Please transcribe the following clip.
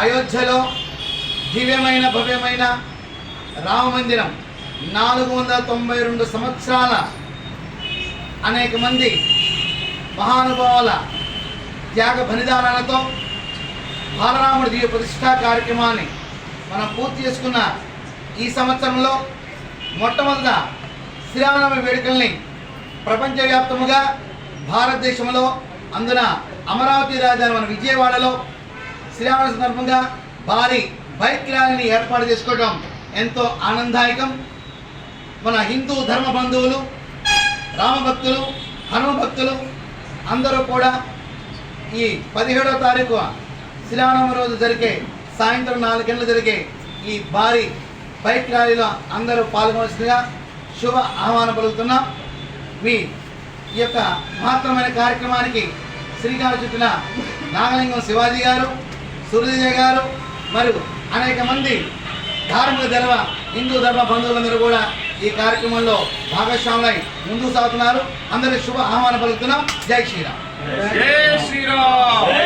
అయోధ్యలో దివ్యమైన భవ్యమైన రామ మందిరం. నాలుగు వందల తొంభై రెండు సంవత్సరాల అనేక మంది మహానుభావుల త్యాగ బలిదానాలతో బాలరాముడి దివ్య ప్రతిష్టా కార్యక్రమాన్ని మనం పూర్తి చేసుకున్న ఈ సంవత్సరంలో మొట్టమొదట శ్రీరామనవమి వేడుకల్ని ప్రపంచవ్యాప్తముగా భారతదేశంలో అందున అమరావతి రాజధాని మన విజయవాడలో శ్రీరామ సందర్భంగా భారీ బైక్ ర్యాలీని ఏర్పాటు చేసుకోవడం ఎంతో ఆనందదాయకం. మన హిందూ ధర్మ బంధువులు రామభక్తులు హనుమ భక్తులు అందరూ కూడా ఈ పదిహేడవ తారీఖు శ్రీరామనవమి రోజు జరిగే సాయంత్రం నాలుగు గంటలు జరిగే ఈ భారీ బైక్ ర్యాలీలో అందరూ పాల్గొనవలసిందిగా శుభ ఆహ్వానం పలుకుతున్నాం. మీ ఈ యొక్క మహత్తరమైన కార్యక్రమానికి శ్రీకారు చుట్టిన నాగలింగం శివాజీ గారు సూర్యజయ గారు మరియు అనేక మంది ధార్మిక ధర్మ హిందూ ధర్మ బంధువులందరూ కూడా ఈ కార్యక్రమంలో భాగస్వాములై ముందుకు సాగుతున్నారు. అందరి శుభ ఆహ్వానం పలుకుతున్నాం. జై శ్రీరామ్. జై శ్రీరామ్.